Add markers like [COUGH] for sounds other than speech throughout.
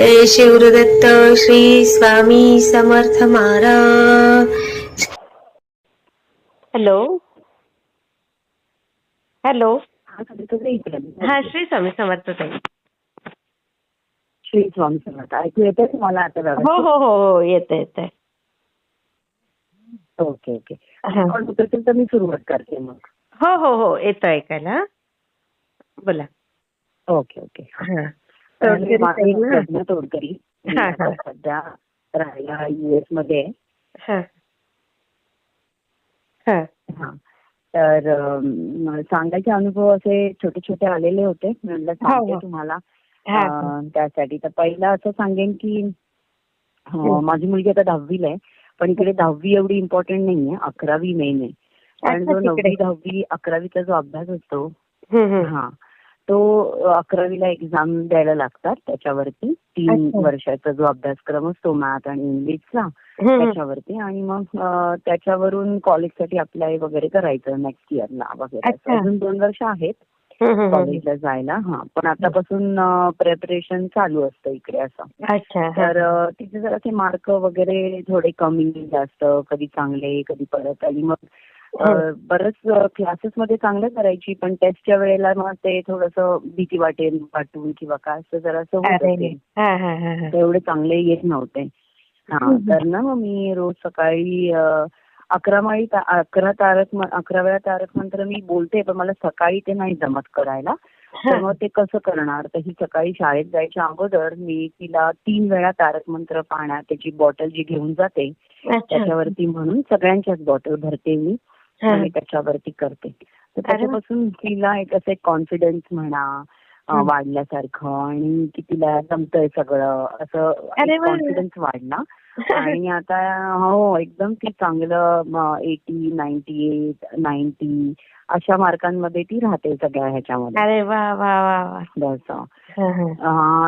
जय Shivdatta Shri Swami Samarth Maharaj. Hello. Hello. हा हा श्री स्वामी समर्थ ताई. श्री स्वामी समर्थ. ऐकू येते तुम्हाला आता हो? हो हो हो येते येते ओके ओके. हा. तर मी सुरुवात करते मग. हो हो हो येतो ऐकायला. बोला. Okay okay. हा. तोडकरी. सध्या राहायला युएसमध्ये. हा. हा. हा. तर सांगायचे अनुभव असे छोटे छोटे आलेले होते. म्हणलं सांगते हो. तुम्हाला. हा अं, त्यासाठी. तर पहिलं असं सांगेन की. माझी मुलगी आता दहावीला आहे. पण इकडे दहावी एवढी इम्पॉर्टंट नाहीये. अकरावी मेन आहे. कारण अच्छा, जो. नववी दहावी अकरावीचा जो अभ्यास असतो. हा. तो अकरावीला एक्झाम द्यायला लागतात त्याच्यावरती तीन. वर्षाचा जो अभ्यासक्रम असतो मॅथ आणि इंग्लिशचा. त्याच्यावरती आणि मग त्याच्यावरून कॉलेजसाठी अप्लाय वगैरे करायचं नेक्स्ट इयरला वगैरे. अजून दोन वर्ष आहेत. कॉलेजला जायला हा पण आतापासून प्रिपरेशन चालू असतं इकडे असं. तर अ, तिचे जरासे मार्क वगैरे थोडे कमी जास्त कधी चांगले कधी परत आणि मग. बरंच क्लासेस मध्ये चांगलं करायची पण टेस्टच्या वेळेला मग ते थोडंसं भीती वाटेल वाटून किंवा काय असं जरासं होत हा हा हा हा. एवढे चांगले येत नव्हते हा हं. तर ना मग मी रोज सकाळी अकरा माळी अकरा तारक अकरा वेळा तारक मंत्र मी बोलते पण मला सकाळी ते नाही जमत करायला तर हा. मग ते कसं करणार तर ही सकाळी शाळेत जायच्या अगोदर मी तिला तीन वेळा तारक मंत्र पाण्यात त्याची बॉटल जी घेऊन जाते. त्याच्यावरती म्हणून सगळ्यांच्याच बॉटल भरते मी हा. आणि त्याच्यावरती करते तर. त्याच्यापासून तिला एक असं कॉन्फिडन्स म्हणा हं. वाढल्यासारखं आणि की तिला जमतंय सगळं असं. कॉन्फिडन्स वाढला [LAUGHS] आणि आता हो एकदम ती चांगलं एटी नाईन्टी एट नाईन्टी अशा मार्कांमध्ये ती राहते सगळ्या ह्याच्यामध्ये अरे वा वा वा. हा, हा.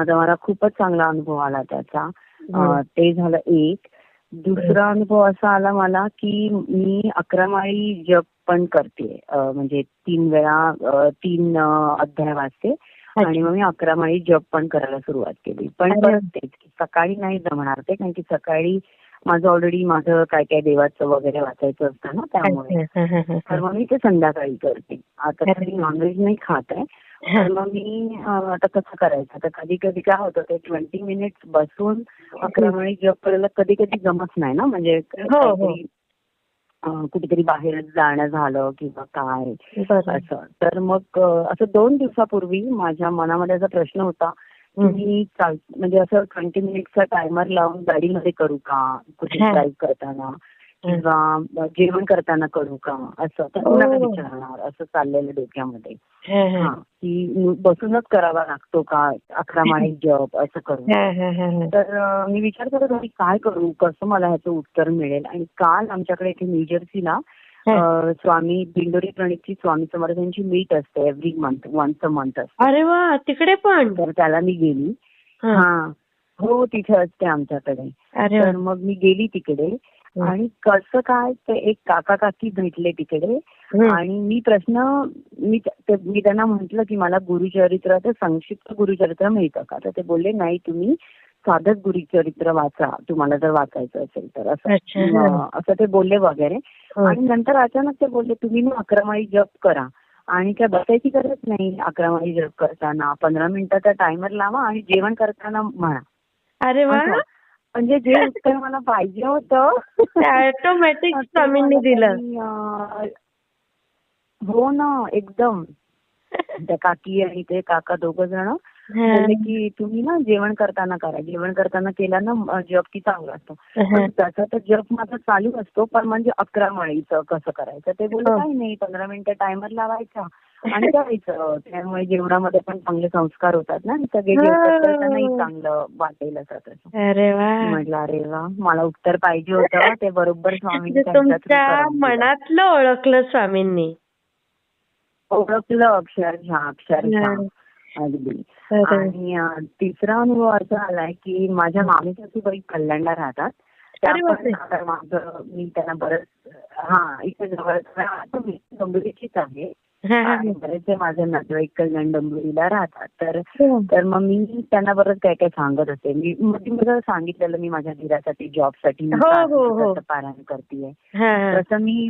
हा, मला खूपच चांगला अनुभव आला त्याचा अ, ते झालं एक दुसरा अनुभव असा आला मला की मी अकरा माळी जप पण करते. म्हणजे तीन वेळा तीन अध्याय वाचते आणि मग मी अकरा माळी जप पण करायला सुरुवात केली. पण. परत तेच की सकाळी नाही जमणार ते कारण की सकाळी माझं ऑलरेडी माझं काय काय देवाचं वगैरे वाचायचं असतं ना त्यामुळे. तर मग मी ते संध्याकाळी करते. आता. तरी नॉनव्हेज नाही खात आहे. [LAUGHS] मग मी आता कसं करायचं तर कधी कधी काय होतं ते ट्वेंटी मिनिट्स बसून अकरा माळी जप करायला कधी कधी जमत नाही ना म्हणजे हो. काहीतरी अ, कुठेतरी बाहेर जाणं झालं किंवा काय. असं तर मग असं दोन दिवसापूर्वी माझ्या मनामध्ये असा प्रश्न होता की हं. म्हणजे असं ट्वेंटी मिनिटचा टायमर लावून गाडीमध्ये करू का कुठे [LAUGHS] हा. ड्राईव्ह करताना किंवा जेवण करताना करू का? असं. तर. कुणाला विचारणार असं चाललेलं डोक्यामध्ये. की बसूनच करावा लागतो का? अकरा माळी [LAUGHS] जप असं करू. तर मी विचार करत होती काय करू? कसं मला ह्याचं उत्तर मिळेल? आणि काल आमच्याकडे इथे न्यूजर्सीला स्वामी दिंडोरी प्रणितची स्वामी समर्थांची मीट असते every month once a month असते. अरे वा! तिकडे पण? तर त्याला मी गेली. हा. हा. तिथे असते आमच्याकडे. तर मग मी गेली तिकडे. आणि कसं काय ते एक काका काकी भेटले तिकडे. आणि मी प्रश्न मी मी त्यांना म्हंटल की मला गुरुचरित्राचं संक्षिप्त गुरुचरित्र मिळतं का? तर ते बोलले नाही तुम्ही साधंच गुरुचरित्र वाचा. तुम्हाला जर वाचायचं असेल तर असं. असं ते बोलले वगैरे. आणि नंतर अचानक ते बोलले तुम्ही ना अकरा माळी जप करा. आणि काय बसायची गरज नाही अकरा माळी जप करताना. पंधरा मिनिटाचा टायमर लावा आणि जेवण करताना म्हणा. अरे वा. म्हणजे जे उत्तर मला पाहिजे होतं ऑटोमॅटिक स्वामींनी दिलं. हो ना एकदम. त्या काकी आणि ते काका दोघ जण बोलले की तुम्ही ना जेवण करताना करा. जेवण करताना केला ना जप की चांगला असतो. त्याचा तर जप माझा चालू असतो पण म्हणजे अकरा माळीचं कसं करायचं? ते बोलले हो. काही नाही पंधरा मिनिटं टायमर लावायचा. आणि करायचं. त्यामुळे जेवणामध्ये पण चांगले संस्कार होतात ना. सगळे चांगलं वाटेल असं तसं. अरे वा. म्हटलं अरे वा मला उत्तर पाहिजे होतं. ते बरोबर स्वामी म्हणजे तुमच्या मनातलं ओळखलं स्वामींनी. ओळखलं अक्षरशः अक्षरशः अगदी. आणि तिसरा अनुभव असा आलाय की माझ्या मामी सासूबाई कल्याणला राहतात. माझं मी त्यांना बरंच हा इथे जवळ डोंबिवलीचीच आहे. आणि बरेचसे माझे नातेवाईक कल्याण डोंबिवलीला राहतात तर हा. तर मग मी त्यांना बरंच काय काय सांगत असते मी मला सांगितलेलं मी माझ्या दिरासाठी जॉबसाठी हो, हो, पारायण करतेय हा. तसं मी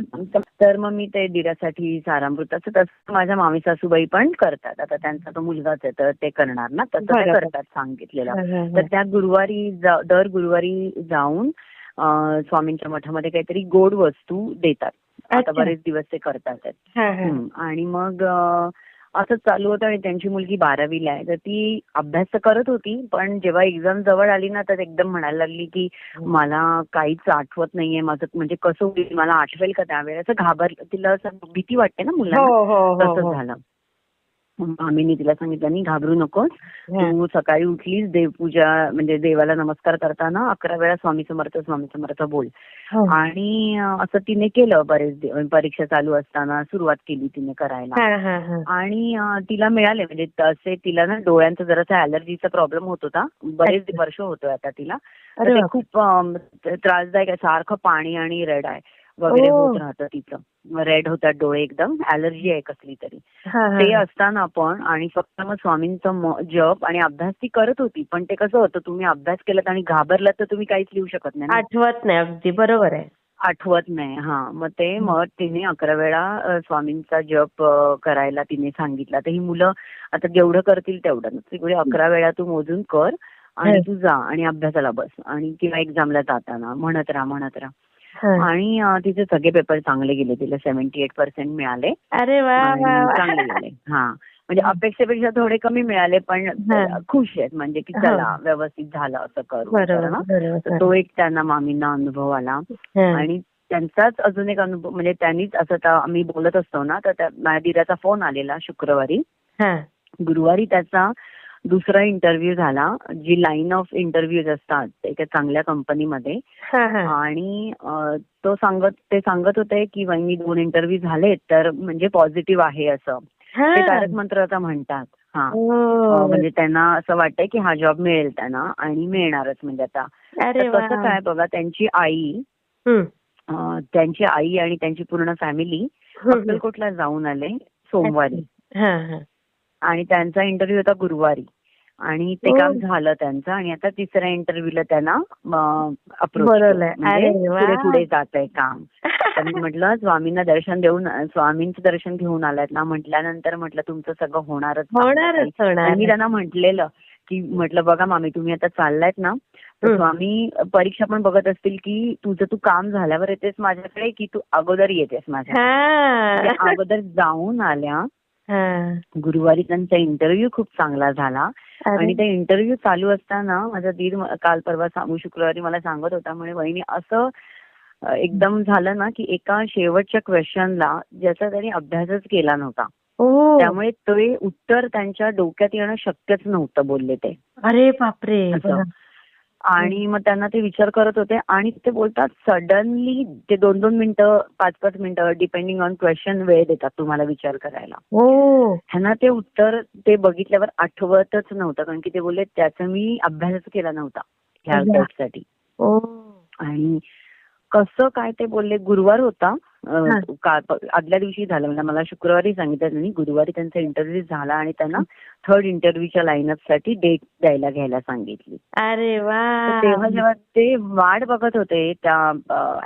तर मग मी ते दिरासाठी सारामृताचं तसं माझ्या मामी सासूबाई पण करतात आता त्यांचा तो मुलगाच आहे तर ते करणार ना तसं. करतात सांगितलेलं तर. त्या गुरुवारी दर गुरुवारी जाऊन स्वामींच्या मठामध्ये काहीतरी गोड वस्तू देतात आता. बरेच दिवस ते करतात. हा, हा. हं. आणि मग असंच चालू होतं आणि त्यांची मुलगी बारावीला आहे तर ती अभ्यास तर करत होती पण जेव्हा एक्झाम जवळ आली ना तर एकदम म्हणायला लागली की मला काहीच आठवत नाहीये माझं म्हणजे कसं होईल मला आठवेल का त्यावेळेस असं घाबर तिला असं भीती वाटते ना मुलांना हो हो हो तसं हो. झालं आम्ही तिला सांगितलं नाही घाबरू नकोस. तू सकाळी उठलीस देवपूजा म्हणजे देवाला नमस्कार करताना अकरा वेळा स्वामी समर्थ स्वामी समर्थ बोल हो. आणि असं तिने केलं बरेच परीक्षा चालू असताना सुरुवात केली तिने करायला. आणि तिला मिळाले म्हणजे तसे तिला ना डोळ्यांचा जरासा अलर्जीचा प्रॉब्लेम होत होता बरेच. वर्ष होतोय आता तिला. खूप त्रासदायक आहे सारखं पाणी आणि रेड आहे वगैरे ओ. होत राहतं तिचं रेड होतात डोळे एकदम. अलर्जी आहे कसली तरी. हा, हा. ते असताना पण आणि फक्त मग स्वामींचं जप आणि अभ्यास ती करत होती. पण ते कसं होतं तुम्ही अभ्यास केलात आणि घाबरलात तर तुम्ही काहीच लिहू शकत नाही. आठवत नाही अगदी बरोबर आहे. आठवत नाही हा. मग ते मग तिने अकरा वेळा स्वामींचा जप करायला तिने सांगितला. तर ही मुलं आता जेवढं करतील तेवढं. तिकडे अकरा वेळा तू मोजून कर आणि हं. तू जा आणि अभ्यासाला बस. आणि किंवा एक्झामला जाताना. म्हणत राहा म्हणत राहा. हा. आणि तिचे सगळे पेपर चांगले गेले तिला सेव्हन्टी एट पर्सेंट मिळाले. अरे. चांगले गेले. हा. म्हणजे अपेक्षेपेक्षा थोडे कमी मिळाले पण. खुश आहेत. म्हणजे की. चला व्यवस्थित झालं असं करू. तो एक त्यांना मामींना अनुभव आला. आणि त्यांचाच अजून एक अनुभव म्हणजे त्यांनीच असं आम्ही बोलत असतो ना तर माझ्या दिराचा फोन आलेला शुक्रवारी. गुरुवारी त्याचा दुसरा इंटरव्ह्यू झाला जी लाईन ऑफ इंटरव्ह्यूज असतात एका चांगल्या कंपनीमध्ये. आणि तो सांगत ते सांगत होते की वहिनी दोन इंटरव्ह्यू झालेत तर म्हणजे पॉझिटिव्ह आहे असं. ते तारक मंत्र आता म्हणतात. हा. म्हणजे त्यांना असं वाटतंय की हा जॉब मिळेल त्यांना आणि मिळणारच म्हणजे आता. कसं काय बघा त्यांची आई त्यांची आई आणि त्यांची पूर्ण फॅमिली. अक्कलकोटला जाऊन आले सोमवारी. आणि त्यांचा इंटरव्ह्यू होता गुरुवारी आणि ते. काम झालं त्यांचं आणि आता तिसऱ्या इंटरव्ह्यूला त्यांना अप्रोच. म्हणजे. पुढे पुढे जात आहे काम [LAUGHS] तर मी म्हटलं स्वामींना दर्शन देऊन स्वामींचं दर्शन घेऊन आलात ना म्हटल्यानंतर म्हटलं तुमचं सगळं होणारच होणारच मी त्यांना म्हटलेलं की म्हटलं बघा मामी तुम्ही आता चाललायत ना तर. स्वामी परीक्षा पण बघत असतील की तुझं तू काम झाल्यावर येतेस माझ्याकडे की तू अगोदर येतेस माझ्या हा. अगोदर जाऊन आल्या. गुरुवारी त्यांचा इंटरव्ह्यू खूप चांगला झाला. आणि ते इंटरव्ह्यू चालू असताना माझा दीर काल परवा सांगू शुक्रवारी मला सांगत होता. म्हणे वहिनी असं एकदम झालं ना की एका शेवटच्या क्वेश्चनला ज्याचा त्यांनी अभ्यासच केला नव्हता. त्यामुळे ते उत्तर त्यांच्या डोक्यात येणं शक्यच नव्हतं बोलले ते. अरे बापरे. आणि मग त्यांना ते विचार करत होते आणि ते बोलतात सडनली ते दोन दोन मिनिटं पाच पाच मिनिटं डिपेंडिंग ऑन क्वेश्चन वेळ देतात तुम्हाला विचार करायला ओ ह्यांना ते उत्तर ते बघितल्यावर आठवतच नव्हतं कारण की ते बोलले त्याचा मी अभ्यासच केला नव्हता ह्या. टेस्टसाठी ओ आणि कसं काय ते बोलले गुरुवार होता हा. आदल्या दिवशी झालं. म्हणजे मला शुक्रवारी सांगितलं त्यांनी गुरुवारी त्यांचा इंटरव्ह्यू झाला आणि त्यांना थर्ड इंटरव्ह्यूच्या लाईनअपसाठी डेट द्यायला घ्यायला सांगितली. अरे वा! तेव्हा जेव्हा ते वाट बघत होते त्या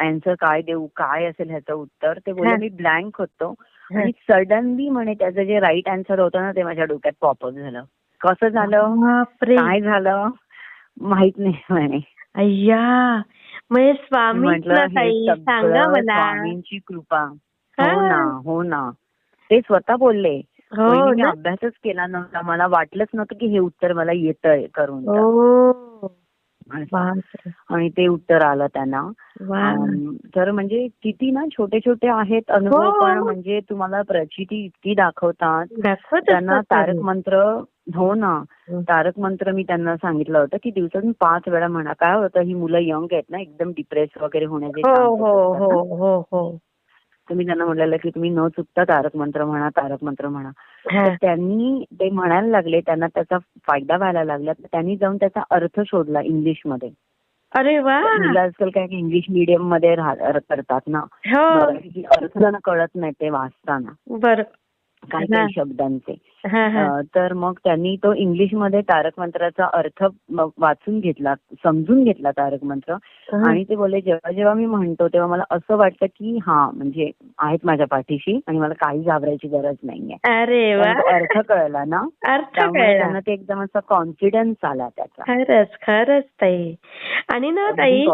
अँसर काय देऊ काय असेल ह्याचं उत्तर ते बोलले. मी ब्लँक होतो. आणि सडनली म्हणे त्याचं जे राईट आन्सर होतं ना ते माझ्या डोक्यात पॉपअप झालं. कसं झालं? काय झालं? माहीत नाही म्हणे. अय्या! म्हणजे स्वामी हे सांगा मला. स्वामींची कृपा. हा. हो. ना हो ना. ते स्वतः बोलले. हो मी ना. अभ्यासच केला नव्हता. मला वाटलंच नव्हतं की हे उत्तर मला येतंय करून. हो. आणि ते उत्तर आलं त्यांना. तर म्हणजे किती ना छोटे छोटे आहेत अनुभव हो. पण म्हणजे तुम्हाला प्रचिती इतकी दाखवतात. दाखवत त्यांना तारक. मंत्र हो ना. हं. तारक मंत्र मी त्यांना सांगितलं होतं की दिवसातून पाच वेळा म्हणा. काय होतं ही मुलं यंग आहेत ना एकदम डिप्रेस वगैरे होण्याचे हो हो हो. हो हो मी त्यांना म्हटलेलं की तुम्ही न चुकता तारक मंत्र म्हणा तारक मंत्र म्हणा. तर त्यांनी ते म्हणायला लागले त्यांना त्याचा फायदा व्हायला लागला. तर त्यांनी जाऊन त्याचा अर्थ शोधला इंग्लिशमध्ये अरे वा. मुलं आजकाल काय इंग्लिश मीडियममध्ये करतात ना. हो. अर्थ त्यांना कळत नाही ते वाचताना. बर. काही. काही शब्दांचे. तर मग त्यांनी तो इंग्लिशमध्ये तारक मंत्राचा अर्थ वाचून घेतला समजून घेतला तारक मंत्र. आणि ते बोलले जेव्हा जेव्हा मी म्हणतो तेव्हा मला असं वाटतं की हा म्हणजे आहेत माझ्या पाठीशी आणि मला काही घाबरायची गरज नाहीये. अरे अर्थ कळला ना? अर्थ त्यामुळे कळला. त्यांना ते एकदम असा कॉन्फिडन्स आला त्याचा. खरंच खरंच ताई. आणि ना ताई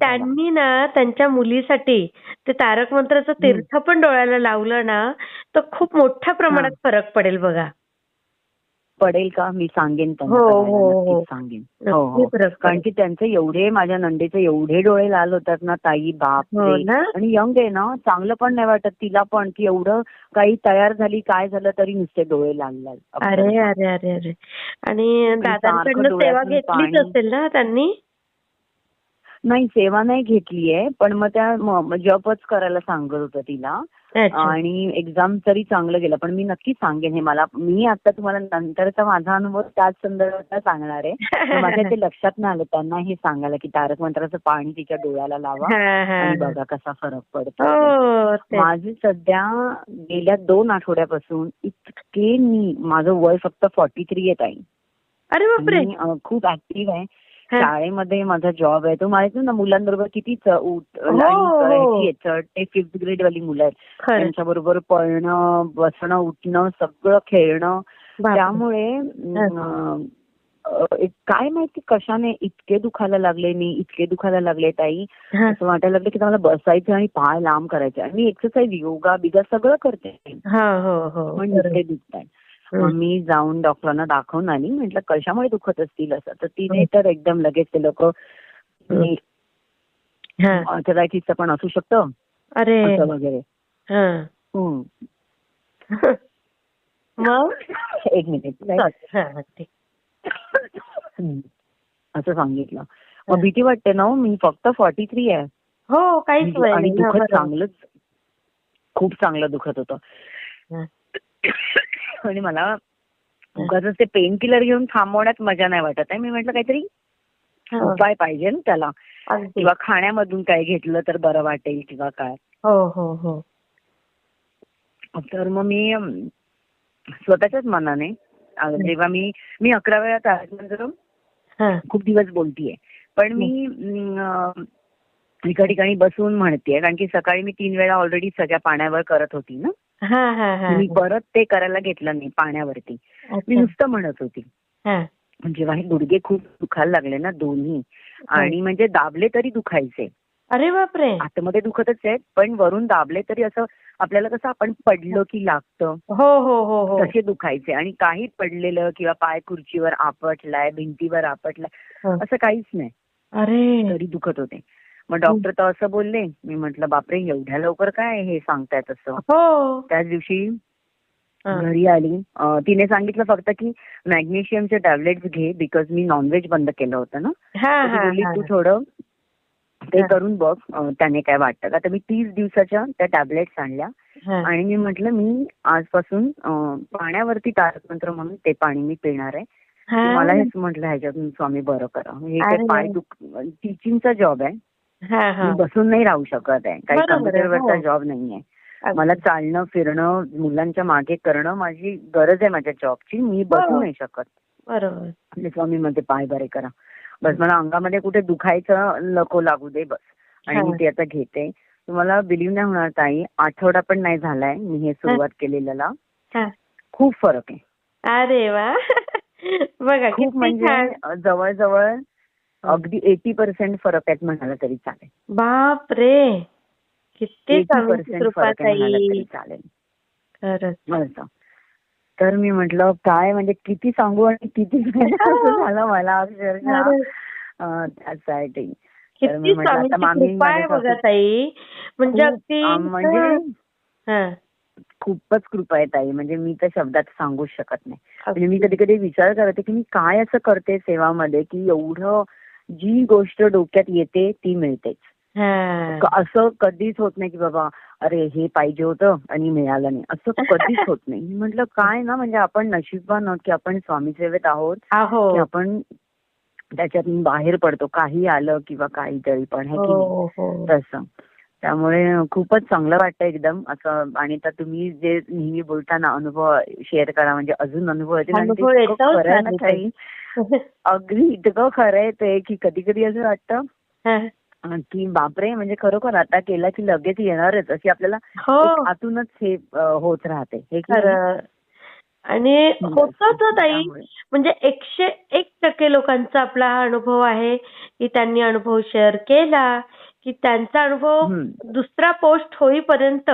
त्यांनी ना त्यांच्या मुलीसाठी ते तारक मंत्राचं तीर्थ पण डोळ्याला लावलं ना तर खूप मोठ्या प्रमाणात फरक पडेल बघा. पडेल का मी सांगेन त्यांना हो, हो, हो. सांगेन हो कारण. की त्यांचे एवढे माझ्या नंदेचे एवढे डोळे लाल होतात ना ताई बाप आणि यंग आहे ना चांगलं पण नाही वाटत तिला पण की एवढं काही तयार झाली काय झालं तरी नुसते डोळे लाल लाल अरे. अरे अरे अरे आणि दादांकडनं सेवा घेतलीच. असेल ना त्यांनी नाही सेवा नाही घेतलीये पण मग त्या जॉबच करायला सांगत होतं तिला आणि एक्झाम तरी चांगलं गेलं पण मी नक्की सांगेन हे मला मी आता तुम्हाला नंतरचा माझा अनुभव त्याच संदर्भात सांगणार आहे माझ्या ते [LAUGHS] लक्षात नाही आलं त्यांना हे सांगायला की तारक मंत्राचं पाणी तिच्या डोळ्याला लावा आणि. बघा कसा फरक पडतो. हो. माझे सध्या गेल्या दोन आठवड्यापासून इतके मी माझं वय फक्त फॉर्टी थ्री येत आहे अरे खूप ऍक्टिव्ह आहे. शाळेमध्ये माझा जॉब आहे. तो माहिती ना मुलांबरोबर किती हो, आहे, चढ ते फिफ्थ ग्रेड वाली मुलं आहेत. खरं त्यांच्याबरोबर पळणं बसणं उठणं सगळं खेळणं. त्यामुळे काय माहिती कशाने इतके दुखायला लागले मी इतके दुखायला लागले ताई. असं वाटायला लागलं की मला बसायचं आणि पाय लांब करायचे. आणि मी एक्सरसाइज योगा बिगा सगळं करते. हो हो पण बरोबर. मग मी जाऊन डॉक्टरांना दाखवून आली म्हटलं कशामुळे दुखत असतील असं? तर तिने तर एकदम लगेच ते लोक हा. ऑर्थरायटिसचं पण असू शकतं. अरे. वगैरे. हा. [LAUGHS] मग? एक मिनिट. असं सांगितलं. मग भीती वाटते ना हो, मी फक्त फॉर्टी थ्री आहे. हो काहीच आणि दुखत. चांगलंच खूप चांगलं दुखत होतं. आणि मला उगाच ते पेन किलर घेऊन थांबवण्यात मजा नाही वाटत आहे. मी म्हटलं काहीतरी. उपाय पाहिजे ना त्याला. किंवा खाण्यामधून काय घेतलं तर बरं वाटेल किंवा काय. हो हो हो. तर मग मी स्वतःच्याच मनाने जेव्हा मी मी अकरा वेळा हा. खूप दिवस बोलतीये. पण मी एका ठिकाणी बसून म्हणतेय. कारण की सकाळी मी तीन वेळा ऑलरेडी सगळ्या पाण्यावर करत होती ना. मी परत ते करायला घेतलं नाही पाण्यावरती. मी. नुसतं म्हणत होती. हा. जेव्हा हे गुडघे खूप दुखायला लागले ना दोन्ही. आणि म्हणजे दाबले तरी दुखायचे. अरे बापरे! आतमध्ये दुखतच आहेत पण वरून दाबले तरी असं आपल्याला कसं आपण पडलो की लागतं. हो हो हो हो. तसे दुखायचे. आणि काही पडलेलं किंवा पाय खुर्चीवर आपटलाय भिंतीवर आपटलाय हा. असं काहीच नाही. अरे! तरी दुखत होते. मग डॉक्टर तर असं बोलले मी म्हटलं बापरे एवढ्या लवकर काय हे सांगतायत असं हो त्याच दिवशी हा. घरी आली तिने सांगितलं फक्त की मॅग्नेशियमचे टॅबलेट्स घे बिकॉज मी नॉनव्हेज बंद केलं होतं ना हा ती हा हा. थोडं ते हा. करून बघ त्याने काय वाटतं का तर मी तीस दिवसाच्या त्या टॅबलेट्स आणल्या हा. आणि मी म्हटलं मी आजपासून पाण्यावरती तारक मंत्र म्हणून ते पाणी मी पिणार आहे हा. मला हेच म्हटलं ह्याच्यातून स्वामी बरं करा हे काय. पाय दुख टीचिंगचा जॉब आहे हा हा मी बसून नाही राहू शकत आहे. काही कम्प्युटरवरचा हो. जॉब नाहीये. अगदी. मला चालणं फिरणं मुलांच्या मागे करणं माझी गरज आहे माझ्या जॉबची मी बसू हो. नाही शकत. बरोबर. स्वामी म्हणते पाय बरे करा. बस मला अंगामध्ये कुठे दुखायचं नको लागू दे बस. आणि हा. मी ते आता घेते. तुम्हाला बिलीव्ह नाही होणार ताई आठवडा पण नाही झालाय मी हे सुरुवात केलेल्याला. हा. खूप फरक आहे. अरे वा. [LAUGHS] बघा खूप म्हणजे जवळजवळ अगदी एटी पर्सेंट फरक आहेत म्हणाला तरी चालेल. बाप रे किती एटी स्वामींची पर्सेंट कृपा फरक आहे म्हणाला ताई तरी चालेल. तर मी म्हंटल काय म्हणजे किती सांगू आणि किती [LAUGHS] झालं मला अक्षरशः. त्यासाठी. म्हणजे म्हणजे हा. खूपच कृपा आहे ताई. म्हणजे मी तर शब्दात सांगूच शकत नाही. म्हणजे मी कधी कधी विचार करते की मी काय असं करते सेवामध्ये की एवढं जी गोष्ट डोक्यात येते ती मिळतेच. हा. क- असं कधीच होत नाही की बाबा अरे हे पाहिजे होतं आणि मिळालं नाही. असं कधीच [LAUGHS] होत नाही. म्हटलं काय ना म्हणजे आपण नशीबवान आहोत की आपण स्वामी सेवेत आहोत की आहो आपण त्याच्यातून बाहेर पडतो. काही आलं किंवा काहीतरी पण आहे की नाही? हो हो. तसं. त्यामुळे खूपच चांगलं वाटतं एकदम. असं आणि तर तुम्ही जे नेहमी बोलताना अनुभव शेअर करा म्हणजे अजून अनुभव येतील अगदी इतकं खरं आहे ते की कधी कधी असं वाटतं की बापरे म्हणजे खरोखर आता केला की लगेच येणारच अशी आपल्याला हो. आतूनच हे होत राहते. हे? खरं. आणि होतच हो ताई. म्हणजे एकशे एक टक्के लोकांचा आपला हा अनुभव आहे की त्यांनी अनुभव शेअर केला की त्यांचा अनुभव. दुसरा पोस्ट होईपर्यंत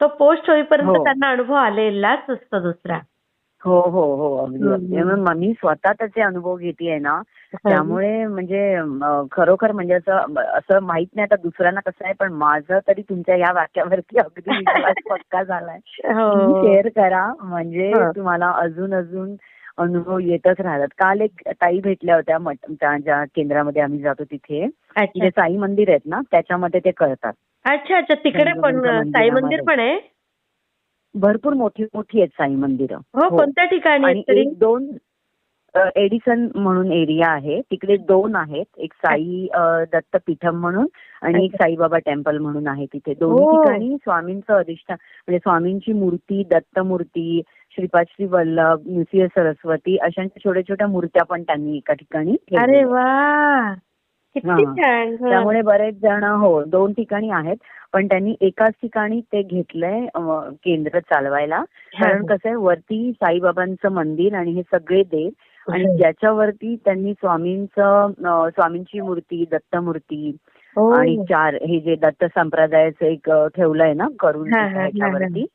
तो पोस्ट होईपर्यंत हो. त्यांना अनुभव आलेलाच असतो दुसरा. हो हो हो अगदी मी स्वतः त्याचे अनुभव घेतेय ना त्यामुळे म्हणजे खरोखर म्हणजे असं असं माहीत नाही आता दुसऱ्यांना कसं आहे पण माझं तरी तुमच्या या वाक्यावरती [LAUGHS] अगदी पक्का झालाय. हो. शेअर करा. म्हणजे हं. तुम्हाला अजून अजून अनुभव येतच राहतात. काल एक ताई भेटल्या होत्या मठ- ज्या केंद्रामध्ये आम्ही जातो तिथे. तिथे साई मंदिर आहेत ना त्याच्यामध्ये ते करतात. अच्छा अच्छा. तिकडे पण साई मंदिर. पण आहे? भरपूर मोठी मोठी आहेत साई मंदिरं. हो कोणत्या ठिकाणी दोन एडिसन म्हणून एरिया आहे तिकडे दोन आहेत एक साई दत्तपीठम म्हणून आणि एक. साईबाबा टेम्पल म्हणून आहे तिथे दोन्ही हो. ठिकाणी स्वामींचं अधिष्ठान म्हणजे स्वामींची मूर्ती दत्तमूर्ती श्रीपाद श्री वल्लभ नृसिंह सरस्वती अशा छोट्या छोट्या मूर्त्या पण त्यांनी एका ठिकाणी अरे. वा. त्यामुळे बरेच जण हो दोन ठिकाणी आहेत पण त्यांनी एकाच ठिकाणी ते घेतलंय केंद्र चालवायला कारण. कसं आहे वरती साईबाबांचं मंदिर आणि हे सगळे देव आणि. ज्याच्यावरती त्यांनी स्वामींचं स्वामींची मूर्ती दत्तमूर्ती. आणि चार हे जे दत्त संप्रदायाचं एक ठेवलंय ना करून ह्याच्यावरती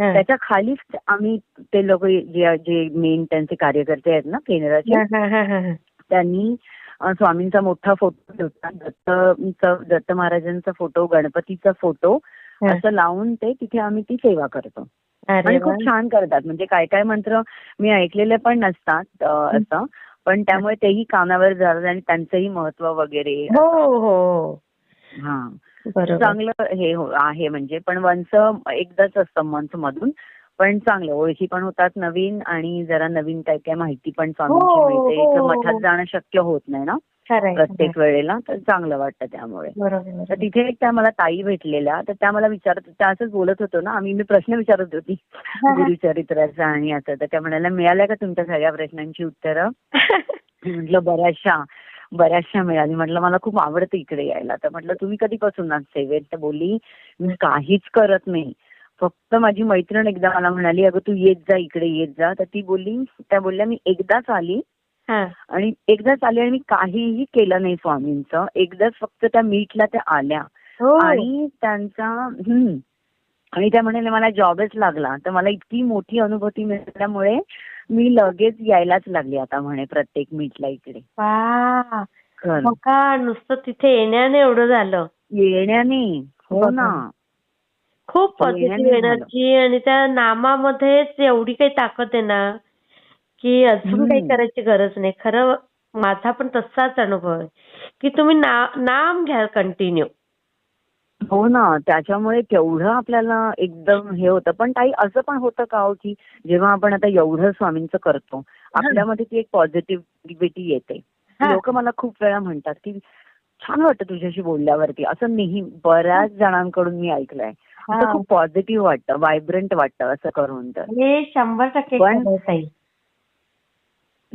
हं. त्याच्या खालीच आम्ही ते लोक जे जे मेन त्यांचे कार्यकर्ते आहेत ना केंद्राचे. त्यांनी स्वामींचा मोठा फोटो ठेवला दत्त दत्त महाराजांचा फोटो गणपतीचा फोटो. असं लावून ते तिथे आम्ही ती सेवा करतो आणि. खूप छान करतात. म्हणजे काय काय मंत्र मी ऐकलेले पण नसतात असं. पण त्यामुळे तेही कानावर जातात आणि त्यांचंही महत्त्व वगैरे हो हो हो. हा. चांगलं हे हो- आहे म्हणजे. पण वंच एकदाच असतं मंथ मधून पण चांगलं. ओळखी पण होतात नवीन आणि जरा नवीन काय काय माहिती पण स्वामींची हो, मिळते. हो, इथं हो. मठात जाणं शक्य होत नाही ना? खरंय प्रत्येक. वेळेला. तर चांगलं वाटतं त्यामुळे. तर बरोबर. तिथे एक त्या मला ताई भेटलेल्या. तर त्या मला विचारत त्या असंच बोलत होतो ना. आम्ही मी प्रश्न विचारत होती. गुरुचरित्राचा आणि असं. तर त्या म्हणाल्या मिळाल्या का तुमच्या सगळ्या प्रश्नांची उत्तरं? [LAUGHS] मी म्हटलं बऱ्याचशा बऱ्याचशा मिळाली. म्हटलं मला खूप आवडतं इकडे यायला. तर म्हटलं तुम्ही कधीपासून आज सेवेत तर बोलली मी काहीच करत नाही. फक्त माझी मैत्रीण एकदा मला म्हणाली अगं तू येत जा इकडे येत जा. तर ती बोलली त्या बोलल्या मी एकदाच आली. हा. आणि एकदाच आले आणि मी काहीही केलं नाही स्वामींचं. एकदाच फक्त त्या मीटला त्या आल्या. हो. आणि त्यांचा हम्म. आणि त्या म्हणाले मला जॉबच लागला. तर मला इतकी मोठी अनुभूती मिळाल्यामुळे मी लगेच यायलाच लागली आता म्हणे प्रत्येक मीटला इकडे. का? नुसतं तिथे येण्याने एवढं झालं. येण्याने. हो ना. खूप पॉझिटिव्ह. एनर्जी आणि त्या नामामध्येच एवढी काही ताकद आहे ना की अजून. काही करायची गरज नाही खरं माझा पण तसाच अनुभव आहे की तुम्ही ना- नाम घ्या कंटिन्यू हो ना त्याच्यामुळे केवढं आपल्याला एकदम हे होतं पण ताई असं पण होतं का हो की जेव्हा आपण आता एवढं स्वामींचं करतो आपल्यामध्ये ती एक पॉझिटिव्हिटी येते. लोक मला खूप वेळा म्हणतात की छान वाटतं तुझ्याशी बोलल्यावरती. असं नेहमी बऱ्याच जणांकडून मी ऐकलंय. खूप पॉझिटिव्ह वाटतं व्हायब्रंट वाटतं असं करून तर. हे शंभर टक्के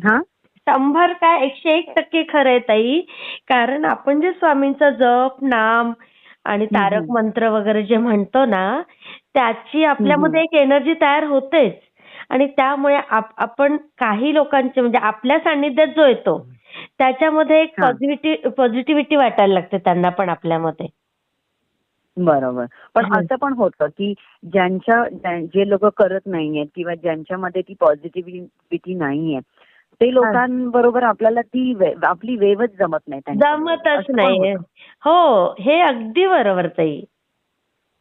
हा? शंभर काय एकशे एक टक्के खरं आहे ताई. कारण आपण जे स्वामींचा जप नाम आणि तारक. मंत्र वगैरे जे म्हणतो ना त्याची आपल्यामध्ये एक एनर्जी तयार होतेच. आणि त्यामुळे आप- आपण काही लोकांचे म्हणजे आपल्या सान्निध्यात जो येतो त्याच्यामध्ये एक. पॉझिटिव्हिटी वाटायला लागते त्यांना पण आपल्यामध्ये बरोबर पण. असं पण होतं की ज्यांच्या ज्या- जे लोक करत नाहीयेत किंवा ज्यांच्यामध्ये ती पॉझिटिव्हिटी नाहीये ते लोकांबरोबर आपल्याला ती आपली वेवच जमत नाही. जमतच नाही. हो हे अगदी बरोबर ताई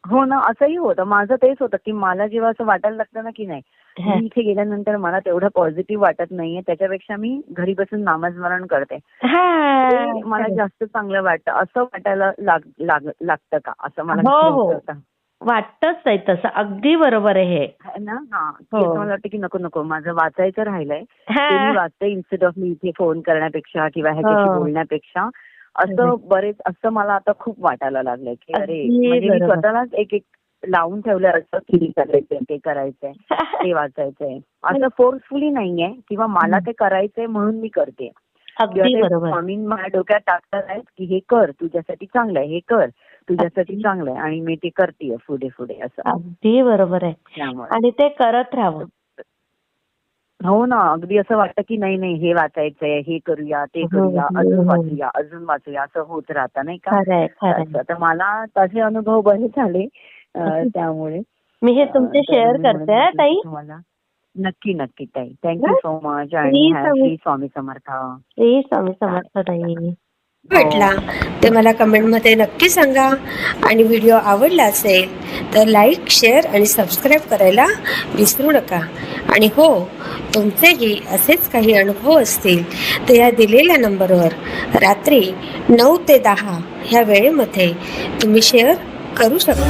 हो ना असंही होतं माझं तेच होतं की मला जेव्हा असं वाटायला लागतं ना की नाही. मी इथे गेल्यानंतर मला तेवढं पॉझिटिव्ह वाटत नाहीये. त्याच्यापेक्षा मी घरी बसून नामस्मरण करते. हा मला जास्त चांगलं वाटतं. असं वाटायला लाग- लाग- लागतं का? असं मला हो, हो. वाटतच नाही तसं. अगदी बरोबर आहे ना? हा. मला वाटतं की नको नको. माझं वाचायचं राहिलंय. वाचते इन्स्टेड ऑफ मी इथे फोन करण्यापेक्षा किंवा ह्याच्याशी. बोलण्यापेक्षा. असं बरेच असं मला आता खूप वाटायला लागलंय की अरे म्हणजे मी. स्वतःलाच एक एक लावून ठेवलं असं की हे करायचंय ते करायचंय ते [LAUGHS] वाचायचंय. असं फोर्सफुली नाहीये किंवा मला ते करायचंय म्हणून मी करते. स्वामी माझ्या डोक्यात टाकतात आहेत की हे कर तुझ्यासाठी चांगलं आहे हे कर तुझ्यासाठी. चांगलं आहे आणि मी ते करते पुढे पुढे असं. अगदी बरोबर आहे. आणि ते करत राहावं. हो ना अगदी असं वाटतं की नाही नाही हे वाचायचंय हे करूया ते हो, करूया हो, अजून हो. वाचूया अजून वाचूया असं होत राहतं नाही का. तर मला तसे अनुभव बरेच आले अं, त्यामुळे. मी हे तुमचे शेअर करते हा, ताई? तुम्हाला नक्की नक्की ताई. थँक्यू? सो मच आणि श्री स्वामी समर्थ. श्री स्वामी समर्थ ताई. वाटला ते मला कमेंटमध्ये नक्की सांगा. आणि व्हिडिओ आवडला असेल तर लाईक शेअर आणि सबस्क्राईब करायला विसरू नका. आणि हो तुमचेही असेच काही अनुभव असतील तर या दिलेल्या नंबरवर रात्री नऊ ते दहा ह्या वेळेमध्ये तुम्ही शेअर करू शकता.